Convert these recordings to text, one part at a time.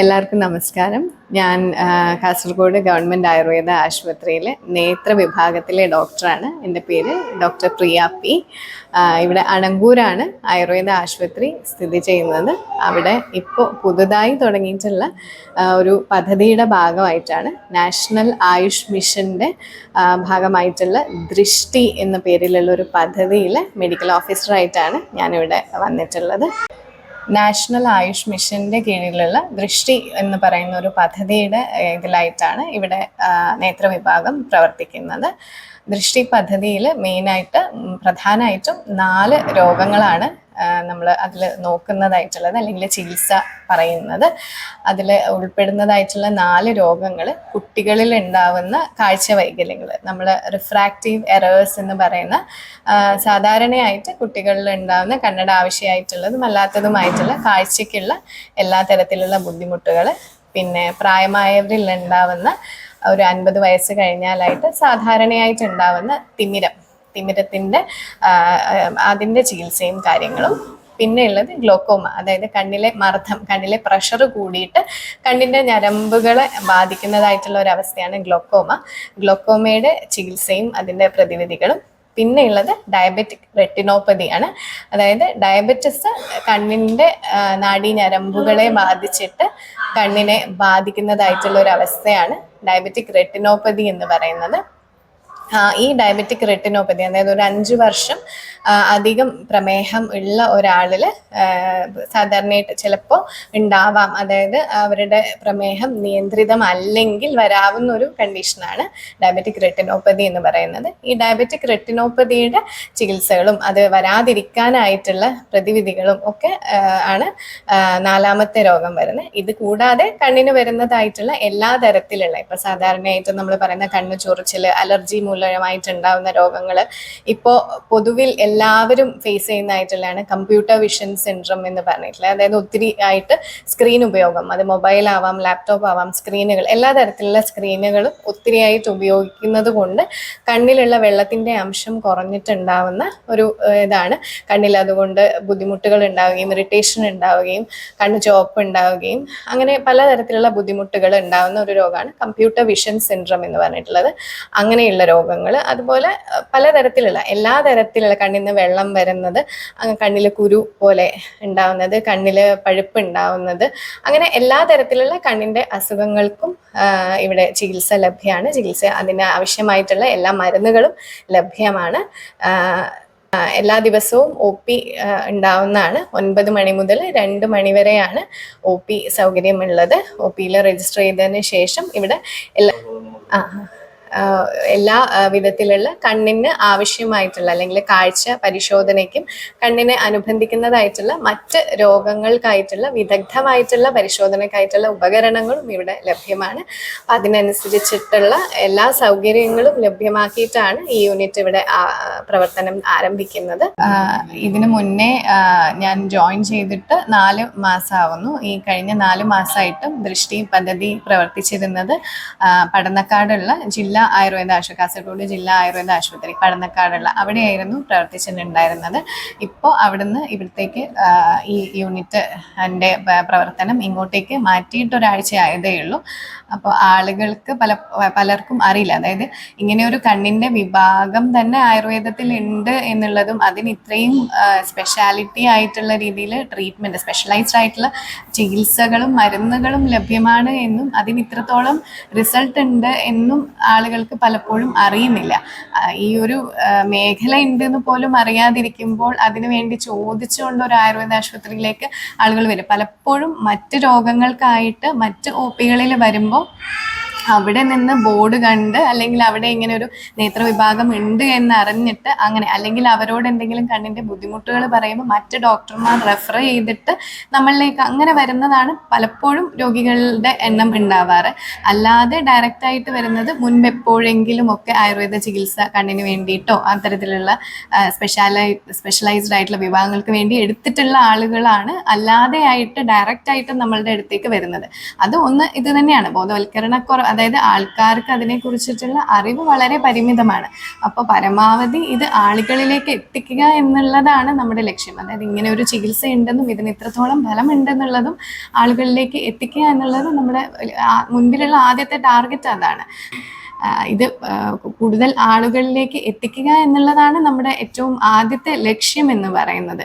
എല്ലാവർക്കും നമസ്കാരം. ഞാൻ കാസർഗോഡ് ഗവൺമെന്റ് ആയുർവേദ ആശുപത്രിയിലെ നേത്ര വിഭാഗത്തിലെ ഡോക്ടറാണ്. എന്റെ പേര് ഡോക്ടർ പ്രിയ പി. ഇവിടെ അണങ്കൂരാണ് ആയുർവേദ ആശുപത്രി സ്ഥിതി ചെയ്യുന്നത്. അവിടെ ഇപ്പോൾ പുതുതായി തുടങ്ങിയിട്ടുള്ള ഒരു പദ്ധതിയുടെ ഭാഗമായിട്ടാണ് നാഷണൽ ആയുഷ് മിഷന്റെ ഭാഗമായിട്ടുള്ള ദൃഷ്ടി എന്ന പേരിലുള്ള ഒരു പദ്ധതിയിൽ മെഡിക്കൽ ഓഫീസറായിട്ടാണ് ഞാനിവിടെ വന്നിട്ടുള്ളത്. നാഷണൽ ആയുഷ് മിഷന്റെ കീഴിലുള്ള ദൃഷ്ടി എന്ന് പറയുന്ന ഒരു പദ്ധതിയുടെ ഇതിലായിട്ടാണ് ഇവിടെ നേത്ര വിഭാഗം പ്രവർത്തിക്കുന്നത്. ദൃഷ്ടി പദ്ധതിയിൽ മെയിനായിട്ട് പ്രധാനമായിട്ടും നാല് രോഗങ്ങളാണ് നമ്മൾ അതിൽ നോക്കുന്നതായിട്ടുള്ളത് അല്ലെങ്കിൽ ചികിത്സ പറയുന്നത്. അതിൽ ഉൾപ്പെടുന്നതായിട്ടുള്ള നാല് രോഗങ്ങൾ കുട്ടികളിൽ ഉണ്ടാവുന്ന കാഴ്ച വൈകല്യങ്ങൾ നമ്മൾ റിഫ്രാക്റ്റീവ് എറേഴ്സ് എന്ന് പറയുന്ന സാധാരണയായിട്ട് കുട്ടികളിൽ ഉണ്ടാവുന്ന കണ്ണട ആവശ്യമായിട്ടുള്ളതും അല്ലാത്തതുമായിട്ടുള്ള കാഴ്ചയ്ക്കുള്ള എല്ലാ തരത്തിലുള്ള ബുദ്ധിമുട്ടുകൾ പിന്നെ പ്രായമായവരിൽ ഉണ്ടാവുന്ന ഒരു അൻപത് വയസ്സ് കഴിഞ്ഞാലായിട്ട് സാധാരണയായിട്ട് ഉണ്ടാവുന്ന തിമിരം. തിമിരത്തിന്റെ അതിന്റെ ചികിത്സയും കാര്യങ്ങളും. പിന്നെ ഉള്ളത് ഗ്ലോക്കോമ അതായത് കണ്ണിലെ മർദ്ദം കണ്ണിലെ പ്രഷർ കൂടിയിട്ട് കണ്ണിന്റെ ഞരമ്പുകളെ ബാധിക്കുന്നതായിട്ടുള്ള ഒരു അവസ്ഥയാണ് ഗ്ലോക്കോമ. ഗ്ലോക്കോമയുടെ ചികിത്സയും അതിന്റെ പ്രതിവിധികളും. പിന്നെ ഉള്ളത് ഡയബറ്റിക് റെറ്റിനോപ്പതിയാണ് അതായത് ഡയബറ്റിസ് കണ്ണിന്റെ നാഡീഞരമ്പുകളെ ബാധിച്ചിട്ട് കണ്ണിനെ ബാധിക്കുന്നതായിട്ടുള്ള ഒരു അവസ്ഥയാണ് ഡയബറ്റിക് റെറ്റിനോപ്പതി എന്ന് പറയുന്നത്. ഈ ഡയബറ്റിക് റെറ്റിനോപ്പതി അതായത് ഒരു അഞ്ച് വർഷം അധികം പ്രമേഹം ഉള്ള ഒരാളിൽ സാധാരണയായിട്ട് ചിലപ്പോൾ ഉണ്ടാവാം. അതായത് അവരുടെ പ്രമേഹം നിയന്ത്രിതം അല്ലെങ്കിൽ വരാവുന്ന ഒരു കണ്ടീഷനാണ് ഡയബറ്റിക് റെറ്റിനോപ്പതി എന്ന് പറയുന്നത്. ഈ ഡയബറ്റിക് റെറ്റിനോപ്പതിയുടെ ചികിത്സകളും അത് വരാതിരിക്കാനായിട്ടുള്ള പ്രതിവിധികളും ഒക്കെ ആണ് നാലാമത്തെ രോഗം വരുന്നത്. ഇത് കൂടാതെ കണ്ണിന് വരുന്നതായിട്ടുള്ള എല്ലാ തരത്തിലുള്ള ഇപ്പൊ സാധാരണയായിട്ട് നമ്മൾ പറയുന്ന കണ്ണു ചൊറിച്ചിൽ അലർജി മൂലമായിട്ടുണ്ടാവുന്ന രോഗങ്ങൾ ഇപ്പോൾ പൊതുവിൽ എല്ലാവരും ഫേസ് ചെയ്യുന്നതായിട്ടുള്ളതാണ് കമ്പ്യൂട്ടർ വിഷൻ സിൻഡ്രം എന്ന് പറഞ്ഞിട്ടുള്ളത്. അതായത് ഒത്തിരി ആയിട്ട് സ്ക്രീൻ ഉപയോഗം അത് മൊബൈൽ ആവാം ലാപ്ടോപ്പ് ആവാം സ്ക്രീനുകൾ എല്ലാ തരത്തിലുള്ള സ്ക്രീനുകളും ഒത്തിരിയായിട്ട് ഉപയോഗിക്കുന്നത് കൊണ്ട് കണ്ണിലുള്ള വെള്ളത്തിന്റെ അംശം കുറഞ്ഞിട്ടുണ്ടാവുന്ന ഒരു ഇതാണ്. കണ്ണിൽ അതുകൊണ്ട് ബുദ്ധിമുട്ടുകൾ ഉണ്ടാവുകയും ഇറിറ്റേഷൻ ഉണ്ടാവുകയും കണ്ണ് ചുവപ്പ് ഉണ്ടാവുകയും അങ്ങനെ പലതരത്തിലുള്ള ബുദ്ധിമുട്ടുകൾ ഉണ്ടാവുന്ന ഒരു രോഗമാണ് കമ്പ്യൂട്ടർ വിഷൻ സിൻഡ്രം എന്ന് പറഞ്ഞിട്ടുള്ളത്. അങ്ങനെയുള്ള രോഗങ്ങൾ അതുപോലെ പലതരത്തിലുള്ള എല്ലാ തരത്തിലുള്ള കണ്ണിൽ നിന്ന് വെള്ളം വരുന്നത് കണ്ണിൽ കുരു പോലെ ഉണ്ടാവുന്നത് കണ്ണിൽ പഴുപ്പ് ഉണ്ടാവുന്നത് അങ്ങനെ എല്ലാ തരത്തിലുള്ള കണ്ണിന്റെ അസുഖങ്ങൾക്കും ഇവിടെ ചികിത്സ ലഭ്യമാണ്. ചികിത്സ അതിന് ആവശ്യമായിട്ടുള്ള എല്ലാ മരുന്നുകളും ലഭ്യമാണ്. എല്ലാ ദിവസവും ഒ പി ഉണ്ടാവുന്നതാണ്. ഒൻപത് മണി മുതൽ രണ്ട് മണി വരെയാണ് ഒ പി സൗകര്യമുള്ളത്. ഒ പിയിൽ രജിസ്റ്റർ ചെയ്തതിന് ശേഷം ഇവിടെ എല്ലാ ആ, എല്ലാ വിധത്തിലുള്ള കണ്ണിന് ആവശ്യമായിട്ടുള്ള അല്ലെങ്കിൽ കാഴ്ച പരിശോധനയ്ക്കും കണ്ണിനെ അനുബന്ധിക്കുന്നതായിട്ടുള്ള മറ്റ് രോഗങ്ങൾക്കായിട്ടുള്ള വിദഗ്ധമായിട്ടുള്ള പരിശോധനയ്ക്കായിട്ടുള്ള ഉപകരണങ്ങളും ഇവിടെ ലഭ്യമാണ്. അതിനനുസരിച്ചിട്ടുള്ള എല്ലാ സൗകര്യങ്ങളും ലഭ്യമാക്കിയിട്ടാണ് ഈ യൂണിറ്റ് ഇവിടെ പ്രവർത്തനം ആരംഭിക്കുന്നത്. ഇതിനു മുന്നേ ഞാൻ ജോയിൻ ചെയ്തിട്ട് നാല് മാസമാവുന്നു ഈ കഴിഞ്ഞ നാല് മാസമായിട്ടും ദൃഷ്ടി പദ്ധതി പ്രവർത്തിച്ചിരുന്നത് പടന്നക്കാടുള്ള ജില്ലാ ആയുർവേദ ആശുപത്രി കാസർഗോഡ് ജില്ലാ ആയുർവേദ ആശുപത്രി പടന്നക്കാടുള്ള അവിടെയായിരുന്നു പ്രവർത്തിച്ചിട്ടുണ്ടായിരുന്നത്. ഇപ്പോൾ അവിടുന്ന് ഇവിടത്തേക്ക് ഈ യൂണിറ്റ് എന്റെ പ്രവർത്തനം ഇങ്ങോട്ടേക്ക് മാറ്റിയിട്ട് ഒരാഴ്ച ആയതേ ഉള്ളൂ അപ്പോൾ ആളുകൾക്ക് പല പലർക്കും അറിയില്ല. അതായത് ഇങ്ങനെ ഒരു കണ്ണിന്റെ വിഭാഗം തന്നെ ആയുർവേദത്തിൽ ഉണ്ട് എന്നുള്ളതും അതിന് ഇത്രയും സ്പെഷ്യാലിറ്റി ആയിട്ടുള്ള രീതിയിൽ ട്രീറ്റ്മെന്റ് സ്പെഷ്യലൈസ്ഡ് ആയിട്ടുള്ള ചികിത്സകളും മരുന്നുകളും ലഭ്യമാണ് എന്നും അതിന് ഇത്രത്തോളം റിസൾട്ട് ഉണ്ട് എന്നും ആളുകൾക്ക് പലപ്പോഴും അറിയുന്നില്ല. ഈ ഒരു മേഖല ഉണ്ട് എന്ന് പോലും അറിയാതിരിക്കുമ്പോൾ അതിനു വേണ്ടി ചോദിച്ചുകൊണ്ട് ഒരു ആയുർവേദ ആശുപത്രിയിലേക്ക് ആളുകൾ വരും. പലപ്പോഴും മറ്റ് രോഗങ്ങൾക്കായിട്ട് മറ്റ് ഒ പികളിൽ വരുമ്പോൾ bom? അവിടെ നിന്ന് ബോർഡ് കണ്ട് അല്ലെങ്കിൽ അവിടെ ഇങ്ങനെ ഒരു നേത്രവിഭാഗം ഉണ്ട് എന്ന് അറിഞ്ഞിട്ട് അങ്ങനെ അല്ലെങ്കിൽ അവരോട് എന്തെങ്കിലും കണ്ണിന്റെ ബുദ്ധിമുട്ടുകൾ പറയുമ്പോൾ മറ്റ് ഡോക്ടർമാർ റെഫർ ചെയ്തിട്ട് നമ്മളിലേക്ക് അങ്ങനെ വരുന്നതാണ് പലപ്പോഴും രോഗികളുടെ എണ്ണം ഉണ്ടാവാറ്. അല്ലാതെ ഡയറക്റ്റ് ആയിട്ട് വരുന്നത് മുൻപ് എപ്പോഴെങ്കിലും ഒക്കെ ആയുർവേദ ചികിത്സ കണ്ണിന് വേണ്ടിയിട്ടോ അത്തരത്തിലുള്ള സ്പെഷ്യാലൈ സ്പെഷ്യലൈസ്ഡ് ആയിട്ടുള്ള വിഭാഗങ്ങൾക്ക് വേണ്ടി എടുത്തിട്ടുള്ള ആളുകളാണ് അല്ലാതെ ആയിട്ട് ഡയറക്റ്റ് ആയിട്ട് നമ്മളുടെ അടുത്തേക്ക് വരുന്നത്. അത് ഒന്ന് ഇത് തന്നെയാണ്. ബോധവൽക്കരണക്കുറവ് അതായത് ആൾക്കാർക്ക് അതിനെക്കുറിച്ചിട്ടുള്ള അറിവ് വളരെ പരിമിതമാണ്. അപ്പോൾ പരമാവധി ഇത് ആളുകളിലേക്ക് എത്തിക്കുക എന്നുള്ളതാണ് നമ്മുടെ ലക്ഷ്യം. അതായത് ഇങ്ങനെ ഒരു ചികിത്സ ഉണ്ടെന്നും ഇതിന് ഇത്രത്തോളം ഫലമുണ്ടെന്നുള്ളതും ആളുകളിലേക്ക് എത്തിക്കുക എന്നുള്ളത് നമ്മുടെ മുൻപിലുള്ള ആദ്യത്തെ ടാർഗറ്റ് അതാണ്. ഇത് കൂടുതൽ ആളുകളിലേക്ക് എത്തിക്കുക എന്നുള്ളതാണ് നമ്മുടെ ഏറ്റവും ആദ്യത്തെ ലക്ഷ്യം എന്ന് പറയുന്നത്.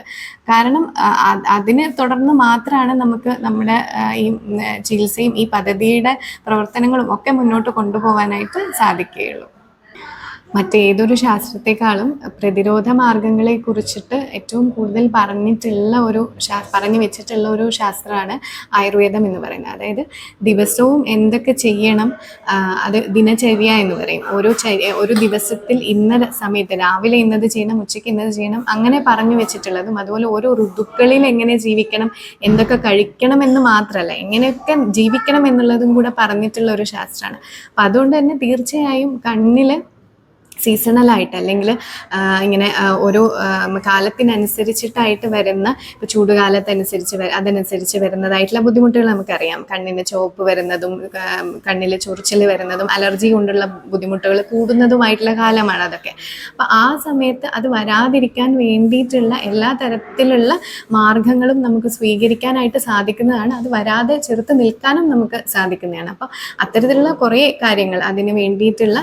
കാരണം അതിനെ തുടർന്ന് മാത്രമാണ് നമുക്ക് നമ്മുടെ ഈ ചികിത്സയും ഈ പദ്ധതിയുടെ പ്രവർത്തനങ്ങളും ഒക്കെ മുന്നോട്ട് കൊണ്ടുപോകാനായിട്ട് സാധിക്കുകയുള്ളൂ. മറ്റേതൊരു ശാസ്ത്രത്തെക്കാളും പ്രതിരോധ മാർഗങ്ങളെ കുറിച്ചിട്ട് ഏറ്റവും കൂടുതൽ പറഞ്ഞിട്ടുള്ള ഒരു പറഞ്ഞു വെച്ചിട്ടുള്ള ഒരു ശാസ്ത്രമാണ് ആയുർവേദം എന്ന് പറയുന്നത്. അതായത് ദിവസവും എന്തൊക്കെ ചെയ്യണം അത് ദിനചര്യ എന്ന് പറയും. ഓരോ ഒരു ദിവസത്തിൽ ഇന്ന സമയത്ത് രാവിലെ ഇന്നത് ചെയ്യണം ഉച്ചയ്ക്ക് ഇന്നത് ചെയ്യണം അങ്ങനെ പറഞ്ഞു വെച്ചിട്ടുള്ളതും അതുപോലെ ഓരോ ഋതുക്കളിൽ എങ്ങനെ ജീവിക്കണം എന്തൊക്കെ കഴിക്കണം എന്ന് മാത്രമല്ല എങ്ങനെയൊക്കെ ജീവിക്കണം എന്നുള്ളതും കൂടെ പറഞ്ഞിട്ടുള്ള ഒരു ശാസ്ത്രമാണ്. അപ്പം അതുകൊണ്ട് തന്നെ തീർച്ചയായും കണ്ണിൽ സീസണലായിട്ട് അല്ലെങ്കിൽ ഇങ്ങനെ ഓരോ കാലത്തിനനുസരിച്ചിട്ടായിട്ട് വരുന്ന ഇപ്പോൾ ചൂടുകാലത്തനുസരിച്ച് അതനുസരിച്ച് വരുന്നതായിട്ടുള്ള ബുദ്ധിമുട്ടുകൾ നമുക്കറിയാം. കണ്ണിന് ചുവപ്പ് വരുന്നതും കണ്ണിൽ ചൊറിച്ചിൽ വരുന്നതും അലർജി കൊണ്ടുള്ള ബുദ്ധിമുട്ടുകൾ കൂടുന്നതുമായിട്ടുള്ള കാലമാണ് അതൊക്കെ. അപ്പോൾ ആ സമയത്ത് അത് വരാതിരിക്കാൻ വേണ്ടിയിട്ടുള്ള എല്ലാ തരത്തിലുള്ള മാർഗങ്ങളും നമുക്ക് സ്വീകരിക്കാനായിട്ട് സാധിക്കുന്നതാണ്. അത് വരാതെ ചെറുത്ത് നിൽക്കാനും നമുക്ക് സാധിക്കുന്നതാണ്. അപ്പോൾ അത്തരത്തിലുള്ള കുറേ കാര്യങ്ങൾ അതിന് വേണ്ടിയിട്ടുള്ള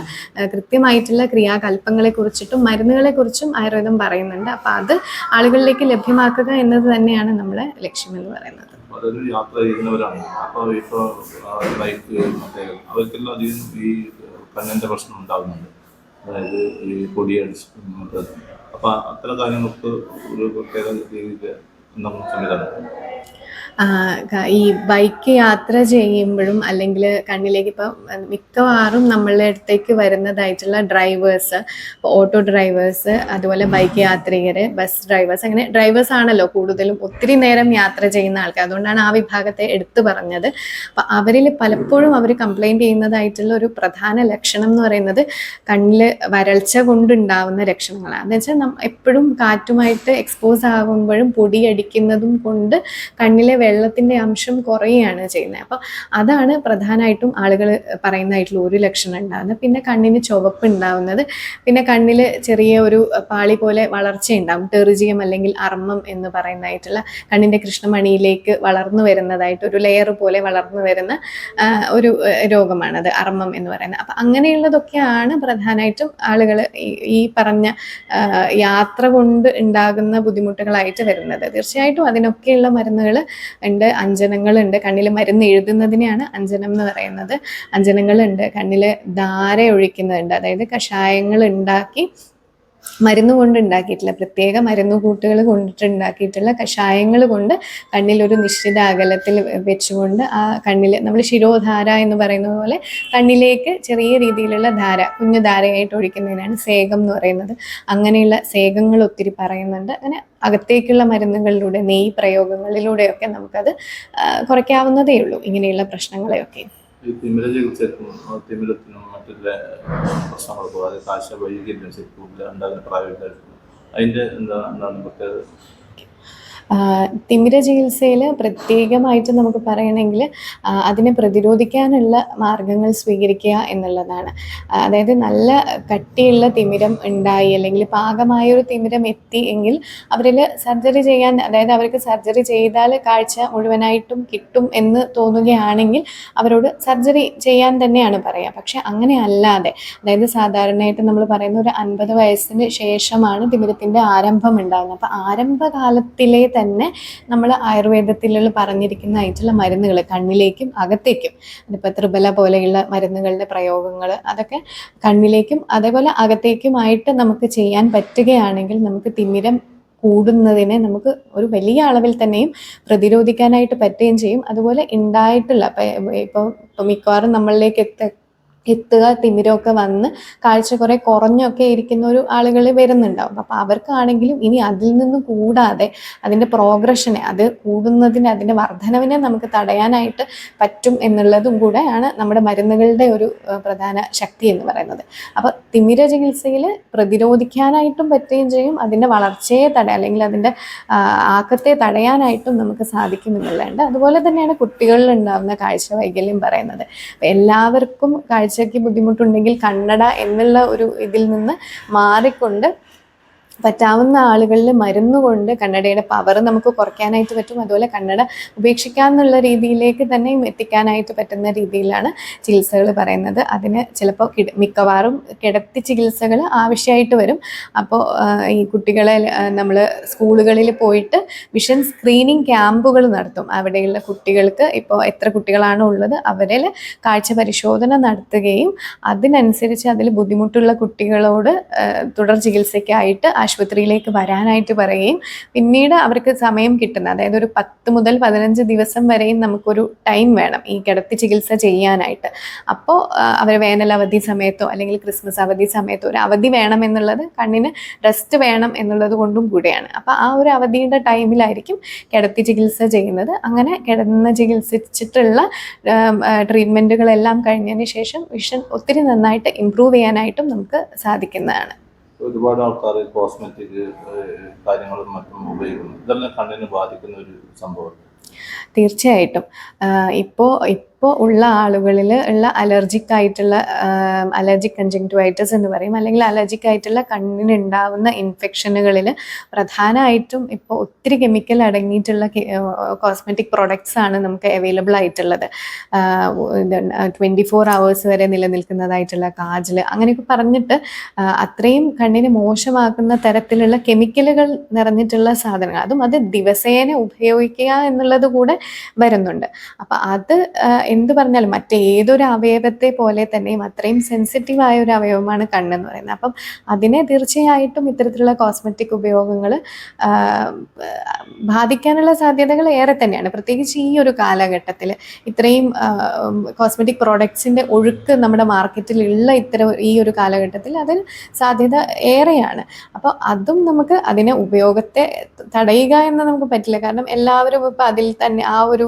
കൃത്യമായിട്ടുള്ള ക്രിയാകൽപ്പങ്ങളെ കുറിച്ചിട്ടും മരുന്നുകളെ കുറിച്ചും ആയുർവേദം പറയുന്നുണ്ട്. അപ്പോൾ അത് ആളുകളിലേക്ക് ലഭ്യമാക്കുക എന്നത് തന്നെയാണ് നമ്മുടെ ലക്ഷ്യം എന്ന് പറയുന്നത്. അതൊരു യാത്ര ചെയ്യുന്നവരാണ്. അപ്പോൾ ഈ ഈ അപ്പോൾ അത്തരം കാര്യങ്ങൾക്ക് ഒരു പ്രത്യേക രീതിയിൽ നമ്മൾ സംവിധാനം? ഈ ബൈക്ക് യാത്ര ചെയ്യുമ്പോഴും അല്ലെങ്കിൽ കണ്ണിലേക്ക് ഇപ്പം മിക്കവാറും നമ്മളുടെ അടുത്തേക്ക് വരുന്നതായിട്ടുള്ള ഡ്രൈവേഴ്സ് ഓട്ടോ ഡ്രൈവേഴ്സ് അതുപോലെ ബൈക്ക് യാത്രികർ ബസ് ഡ്രൈവേഴ്സ് അങ്ങനെ ഡ്രൈവേഴ്സ് ആണല്ലോ കൂടുതലും ഒത്തിരി നേരം യാത്ര ചെയ്യുന്ന ആൾക്കാർ. അതുകൊണ്ടാണ് ആ വിഭാഗത്തെ എടുത്തു പറഞ്ഞത്. അപ്പം അവരിൽ പലപ്പോഴും അവർ കംപ്ലൈന്റ് ചെയ്യുന്നതായിട്ടുള്ള ഒരു പ്രധാന ലക്ഷണം എന്ന് പറയുന്നത് കണ്ണിൽ വരൾച്ച കൊണ്ടുണ്ടാവുന്ന ലക്ഷണങ്ങളാണ്. എന്ന് വെച്ചാൽ എപ്പോഴും കാറ്റുമായിട്ട് എക്സ്പോസ് ആകുമ്പോഴും പൊടിയടിക്കുന്നതും കൊണ്ട് കണ്ണിലെ വെള്ളത്തിന്റെ അംശം കുറയുകയാണ് ചെയ്യുന്നത്. അപ്പോൾ അതാണ് പ്രധാനമായിട്ടും ആളുകൾ പറയുന്നതായിട്ടുള്ള ഒരു ലക്ഷണം ഉണ്ടാകുന്നത്. പിന്നെ കണ്ണിന് ചുവപ്പ് ഉണ്ടാവുന്നത്. പിന്നെ കണ്ണിൽ ചെറിയ ഒരു പാളി പോലെ വളർച്ച ഉണ്ടാകും ടെറിജിയം അല്ലെങ്കിൽ അർമ്മം എന്ന് പറയുന്നതായിട്ടുള്ള കണ്ണിന്റെ കൃഷ്ണമണിയിലേക്ക് വളർന്നു വരുന്നതായിട്ട് ഒരു ലെയർ പോലെ വളർന്നു വരുന്ന ഒരു രോഗമാണ് രോഗമാണത് അർമ്മം എന്ന് പറയുന്നത്. അപ്പം അങ്ങനെയുള്ളതൊക്കെയാണ് പ്രധാനമായിട്ടും ആളുകൾ ഈ പറഞ്ഞ യാത്ര കൊണ്ട് ഉണ്ടാകുന്ന ബുദ്ധിമുട്ടുകളായിട്ട് വരുന്നത്. തീർച്ചയായിട്ടും അതിനൊക്കെയുള്ള മരുന്നുകൾ ഉണ്ട് അഞ്ജനങ്ങളുണ്ട്. കണ്ണിൽ മരുന്ന് എഴുതുന്നതിനെയാണ് അഞ്ജനം എന്ന് പറയുന്നത്. അഞ്ജനങ്ങളുണ്ട് കണ്ണിൽ ധാര ഒഴിക്കുന്നുണ്ട് അതായത് കഷായങ്ങൾ ഉണ്ടാക്കി മരുന്ന് കൊണ്ട് ഉണ്ടാക്കിയിട്ടുള്ള പ്രത്യേക മരുന്ന് കൂട്ടുകൾ കൊണ്ടിട്ട് ഉണ്ടാക്കിയിട്ടുള്ള കഷായങ്ങൾ കൊണ്ട് കണ്ണിൽ ഒരു നിശ്ചിത അകലത്തിൽ വെച്ചുകൊണ്ട് ആ കണ്ണിൽ നമ്മൾ ശിരോധാര എന്ന് പറയുന്നത് പോലെ കണ്ണിലേക്ക് ചെറിയ രീതിയിലുള്ള ധാര കുഞ്ഞു ധാരയായിട്ട് ഒഴിക്കുന്നതിനാണ് സേകം എന്ന് പറയുന്നത്. അങ്ങനെയുള്ള സേകങ്ങൾ ഒത്തിരി പറയുന്നുണ്ട്. അങ്ങനെ അകത്തേക്കുള്ള മരുന്നുകളിലൂടെ നെയ് പ്രയോഗങ്ങളിലൂടെയൊക്കെ നമുക്കത് കുറയ്ക്കാവുന്നതേ ഉള്ളൂ ഇങ്ങനെയുള്ള പ്രശ്നങ്ങളെയൊക്കെ. ഈ തിമിര ചികിത്സയ്ക്കും ആ തിമിരത്തിനും മറ്റുള്ള പ്രശ്നങ്ങൾക്കും അതായത് കാഴ്ച വൈകല്യം ശരിക്കും ഉണ്ടാകുന്ന പ്രായോഗികമായിട്ടും അതിന്റെ എന്താ എന്താണ് പ്രത്യേകത? തിമിര ചികിത്സയിൽ പ്രത്യേകമായിട്ട് നമുക്ക് പറയണമെങ്കിൽ അതിനെ പ്രതിരോധിക്കാനുള്ള മാർഗങ്ങൾ സ്വീകരിക്കുക എന്നുള്ളതാണ്. അതായത് നല്ല കട്ടിയുള്ള തിമിരം ഉണ്ടായി അല്ലെങ്കിൽ പാകമായൊരു തിമിരം എത്തി എങ്കിൽ അവരിൽ സർജറി ചെയ്യാൻ അതായത് അവർക്ക് സർജറി ചെയ്താൽ കാഴ്ച മുഴുവനായിട്ടും കിട്ടും എന്ന് തോന്നുകയാണെങ്കിൽ അവരോട് സർജറി ചെയ്യാൻ തന്നെയാണ് പറയുക പക്ഷെ അങ്ങനെ അല്ലാതെ അതായത് സാധാരണയായിട്ട് നമ്മൾ പറയുന്ന ഒരു അൻപത് വയസ്സിന് ശേഷമാണ് തിമിരത്തിന്റെ ആരംഭം ഉണ്ടാകുന്നത് അപ്പോൾ ആരംഭകാലത്തിലെ തന്നെ നമ്മൾ ആയുർവേദത്തിലുള്ള പറഞ്ഞിരിക്കുന്നതായിട്ടുള്ള മരുന്നുകൾ കണ്ണിലേക്കും അകത്തേക്കും. അതിപ്പോൾ ത്രിബല പോലെയുള്ള മരുന്നുകളുടെ പ്രയോഗങ്ങൾ അതൊക്കെ കണ്ണിലേക്കും അതേപോലെ അകത്തേക്കുമായിട്ട് നമുക്ക് ചെയ്യാൻ പറ്റുകയാണെങ്കിൽ നമുക്ക് തിമിരം കൂടുന്നതിനെ നമുക്ക് ഒരു വലിയ അളവിൽ തന്നെയും പ്രതിരോധിക്കാനായിട്ട് പറ്റുകയും ചെയ്യും. അതുപോലെ ഉണ്ടായിട്ടുള്ള ഇപ്പോൾ ഇപ്പോൾ മിക്കവാറും നമ്മളിലേക്ക് എത്ത എത്തുക തിമിരമൊക്കെ വന്ന് കാഴ്ച കുറെ കുറഞ്ഞൊക്കെ ഇരിക്കുന്ന ഒരു ആളുകൾ വരുന്നുണ്ടാവും. അപ്പോൾ അവർക്കാണെങ്കിലും ഇനി അതിൽ നിന്ന് കൂടാതെ അതിന്റെ പ്രോഗ്രഷനെ അത് കൂടുന്നതിന് അതിന്റെ വർധനവിനെ നമുക്ക് തടയാനായിട്ട് പറ്റും എന്നുള്ളതും കൂടെയാണ് നമ്മുടെ മരുന്നുകളുടെ ഒരു പ്രധാന ശക്തി എന്ന് പറയുന്നത്. അപ്പോൾ തിമിര ചികിത്സയിൽ പ്രതിരോധിക്കാനായിട്ടും പറ്റുകയും ചെയ്യും അതിന്റെ വളർച്ചയെ തടയാൻ അല്ലെങ്കിൽ അതിന്റെ ആക്കത്തെ തടയാനായിട്ടും നമുക്ക് സാധിക്കും എന്നുള്ളതുണ്ട്. അതുപോലെ തന്നെയാണ് കുട്ടികളിൽ ഉണ്ടാകുന്ന കാഴ്ച വൈകല്യം പറയുന്നത്. എല്ലാവർക്കും എല്ലാവർക്കും കാഴ്ചയ്ക്ക് ബുദ്ധിമുട്ടുണ്ടെങ്കിൽ കണ്ണട എന്നുള്ള ഒരു ഇതിൽ നിന്ന് മാറിക്കൊണ്ട് പറ്റാവുന്ന ആളുകളിൽ മരുന്നുകൊണ്ട് കന്നഡയുടെ പവർ നമുക്ക് കുറയ്ക്കാനായിട്ട് പറ്റും. അതുപോലെ കന്നഡ ഉപേക്ഷിക്കാമെന്നുള്ള രീതിയിലേക്ക് തന്നെ എത്തിക്കാനായിട്ട് പറ്റുന്ന രീതിയിലാണ് ചികിത്സകൾ പറയുന്നത്. അതിന് ചിലപ്പോൾ കിട മിക്കവാറും കിടത്തി ചികിത്സകൾ ആവശ്യമായിട്ട് വരും. അപ്പോൾ ഈ കുട്ടികളെ നമ്മൾ സ്കൂളുകളിൽ പോയിട്ട് വിഷൻ സ്ക്രീനിങ് ക്യാമ്പുകൾ നടത്തും. അവിടെയുള്ള കുട്ടികൾക്ക് ഇപ്പോൾ എത്ര കുട്ടികളാണ് ഉള്ളത് അവരിൽ കാഴ്ച പരിശോധന നടത്തുകയും അതിനനുസരിച്ച് അതിൽ ബുദ്ധിമുട്ടുള്ള കുട്ടികളോട് തുടർ ചികിത്സയ്ക്കായിട്ട് ആശുപത്രിയിലേക്ക് വരാനായിട്ട് പറയുകയും പിന്നീട് അവർക്ക് സമയം കിട്ടുന്ന അതായത് ഒരു പത്ത് മുതൽ പതിനഞ്ച് ദിവസം വരെയും നമുക്കൊരു ടൈം വേണം ഈ കിടത്തി ചികിത്സ ചെയ്യാനായിട്ട്. അപ്പോൾ അവർ വേനൽ അവധി സമയത്തോ അല്ലെങ്കിൽ ക്രിസ്മസ് അവധി സമയത്തോ ഒരു അവധി വേണം എന്നുള്ളത് കണ്ണിന് റെസ്റ്റ് വേണം എന്നുള്ളത് കൊണ്ടും കൂടെയാണ്. അപ്പോൾ ആ ഒരു അവധിയുടെ ടൈമിലായിരിക്കും കിടത്തി ചികിത്സ ചെയ്യുന്നത്. അങ്ങനെ കിടന്ന് ചികിത്സിച്ചിട്ടുള്ള ട്രീറ്റ്മെന്റുകളെല്ലാം കഴിഞ്ഞതിന് ശേഷം വിഷൻ ഒത്തിരി നന്നായിട്ട് ഇമ്പ്രൂവ് ചെയ്യാനായിട്ടും നമുക്ക് സാധിക്കുന്നതാണ്. ഒരുപാട് ആൾക്കാർ കോസ്മെറ്റിക് കാര്യങ്ങളും മറ്റും ഉപയോഗിക്കുന്നു. ഇതെല്ലാം കണ്ണിന് ബാധിക്കുന്ന ഒരു സംഭവം തീർച്ചയായിട്ടും. ഇപ്പോൾ ഇപ്പോൾ ഉള്ള ആളുകളിൽ ഉള്ള അലർജിക് ആയിട്ടുള്ള അലർജിക് കഞ്ചങ്ക്ടിവൈറ്റിസ് എന്ന് പറയും അല്ലെങ്കിൽ അലർജിക് ആയിട്ടുള്ള കണ്ണിനുണ്ടാവുന്ന ഇൻഫെക്ഷനുകളിൽ പ്രധാനമായിട്ടും ഇപ്പോൾ ഒത്തിരി കെമിക്കൽ അടങ്ങിയിട്ടുള്ള കോസ്മെറ്റിക് പ്രോഡക്ട്സ് ആണ് നമുക്ക് അവൈലബിൾ ആയിട്ടുള്ളത്. ട്വന്റി ഫോർ അവേഴ്സ് വരെ നിലനിൽക്കുന്നതായിട്ടുള്ള കാജൽ അങ്ങനെയൊക്കെ പറഞ്ഞിട്ട് അത്രയും കണ്ണിന് മോശമാക്കുന്ന തരത്തിലുള്ള കെമിക്കലുകൾ നിറഞ്ഞിട്ടുള്ള സാധനങ്ങൾ. അതും അത് ദിവസേന ഉപയോഗിക്കുക എന്നുള്ളത് കൂടെ വരുന്നുണ്ട്. അപ്പം അത് എന്ത് പറഞ്ഞാലും മറ്റേതൊരു അവയവത്തെ പോലെ തന്നെയും അത്രയും സെൻസിറ്റീവ് ആയ ഒരു അവയവമാണ് കണ്ണെന്ന് പറയുന്നത്. അപ്പം അതിനെ തീർച്ചയായിട്ടും ഇത്തരത്തിലുള്ള കോസ്മെറ്റിക് ഉപയോഗങ്ങൾ ബാധിക്കാനുള്ള സാധ്യതകൾ ഏറെ തന്നെയാണ്. പ്രത്യേകിച്ച് ഈ ഒരു കാലഘട്ടത്തിൽ ഇത്രയും കോസ്മെറ്റിക് പ്രോഡക്ട്സിന്റെ ഒഴുക്ക് നമ്മുടെ മാർക്കറ്റിൽ ഉള്ള ഇത്തരം ഈ ഒരു കാലഘട്ടത്തിൽ അതിൽ സാധ്യത ഏറെയാണ്. അപ്പോൾ അതും നമുക്ക് അതിനെ ഉപയോഗത്തെ തടയുക എന്ന് നമുക്ക് പറ്റില്ല. കാരണം എല്ലാവരും ഇപ്പം അതിൽ തന്നെ ആ ഒരു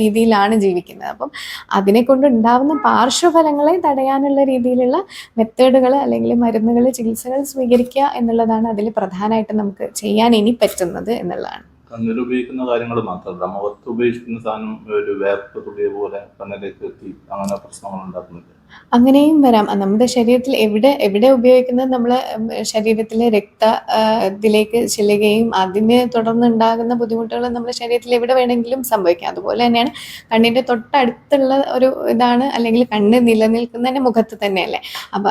രീതിയിലാണ് ജീവിക്കുന്നത്. അപ്പം അതിനെ കൊണ്ട് ഉണ്ടാവുന്ന പാർശ്വഫലങ്ങളെ തടയാനുള്ള രീതിയിലുള്ള മെത്തേഡുകൾ അല്ലെങ്കിൽ മരുന്നുകൾ ചികിത്സകൾ സ്വീകരിക്കുക എന്നുള്ളതാണ് അതിൽ പ്രധാനമായിട്ടും നമുക്ക് ചെയ്യാൻ ഇനി പറ്റുന്നത് എന്നുള്ളതാണ്. കണ്ണിൽ ഉപയോഗിക്കുന്ന കാര്യങ്ങൾ മാത്രമല്ല മുഖത്ത് ഉപയോഗിക്കുന്ന സാധനം ഒരു വേർപ്പ് തുള്ളിയ പോലെ കണ്ണിലേക്ക് എത്തി അങ്ങനെ പ്രശ്നങ്ങൾ ഉണ്ടാക്കുന്നില്ല. അങ്ങനെയും വരാം. നമ്മുടെ ശരീരത്തിൽ എവിടെ എവിടെ ഉപയോഗിക്കുന്നത് നമ്മളെ ശരീരത്തിലെ രക്ത ഇതിലേക്ക് ചെല്ലുകയും അതിനെ തുടർന്നുണ്ടാകുന്ന ബുദ്ധിമുട്ടുകൾ നമ്മുടെ ശരീരത്തിൽ എവിടെ വേണമെങ്കിലും സംഭവിക്കാം. അതുപോലെ തന്നെയാണ് കണ്ണിന്റെ തൊട്ടടുത്തുള്ള ഒരു ഇതാണ് അല്ലെങ്കിൽ കണ്ണ് നിലനിൽക്കുന്നതിന്റെ മുഖത്ത് തന്നെയല്ലേ? അപ്പൊ